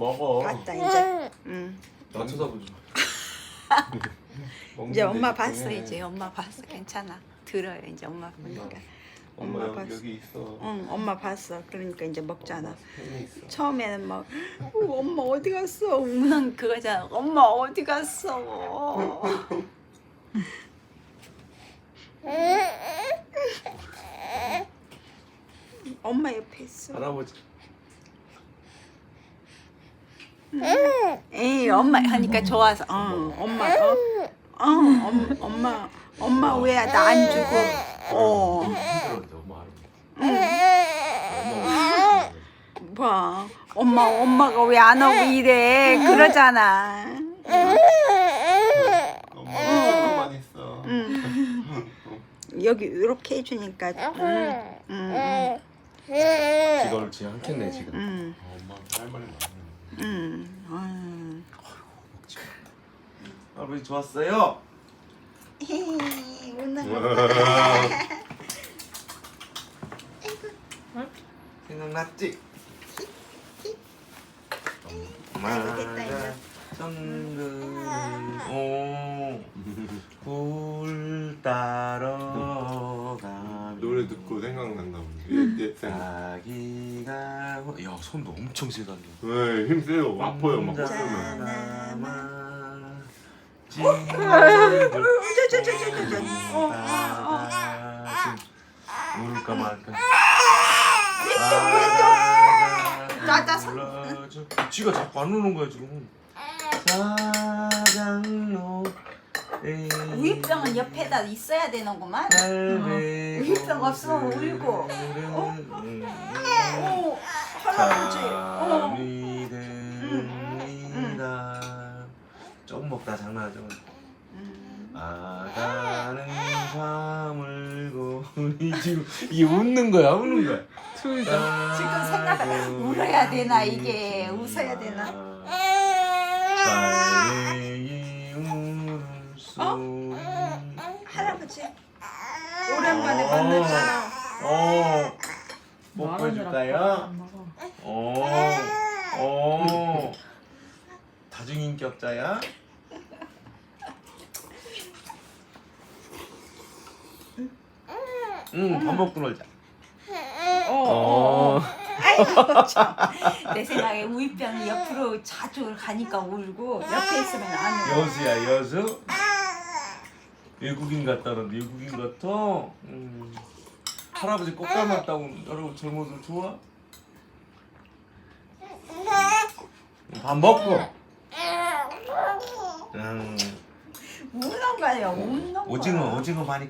먹어. 봤다 음. 이제. 응. 나 쳐다보지 마. 이제 엄마 봤어 이제 엄마 봤어 괜찮아 들어요 이제 엄마 보니까. 엄마, 엄마 여기, 봤어. 있어. 응 엄마 봤어 그러니까 이제 먹잖아. 어, 있어. 처음에는 막 어, 엄마 어디 갔어? 우는 그거잖아. 엄마 어디 갔어? 엄마 옆에 있어. 할아버지. 에이 엄마 하니까 좋아서 어 엄마 어, 어 엄, 엄마 엄마 왜 나 안 주고 어 봐. 엄마 엄마가 왜 안 오고 이래 그러잖아. 응. 여기 이렇게 해주니까. 응. 응. 이걸 지금 한캔네 지금. 응. 어, 엄마 할 말이 많네. 응. 응. 할 아버지 좋았어요. 헤이, 웃는 거. 생각났지? 정글 따러 가 노래 듣고 생각난다 보네. 옛생. 아기가 야 손도 엄청 세단다 네, 힘세요. 아파요, 막 어, 울까 말까 낮아서. 불러줘. 지가 자꾸 안 우는 거야 지금 사장로 우유병은 옆에다 있어야 되는구만. 우유병 없으면 울고. 어? 오, 할아버지. 어. 먹다 장난하죠. 음. 아가는 밤을 고니 지금 이게 웃는 거야 우는 거야? 지금 생각해 울어야 되나 이게? 웃어야 되나? 어? 할아버지. 오랜만에 만났잖아. 어. 뽀뽀해줄까요? 어, 어. 다중인격자야? 응, 밥 먹고 놀자. 어. 어. 아이고 참. 내 생각에 우유병이 옆으로 자주 가니까 울고 옆에 있으면 안 울고. 여수야, 여수? 외국인 같다는데 외국인 같아? 음. 할아버지 꽃 닮았다고 여러분 제 모습 좋아? 밥 먹고. 음. 우는 거예요. 우는 거. 오징어, 오징어 많이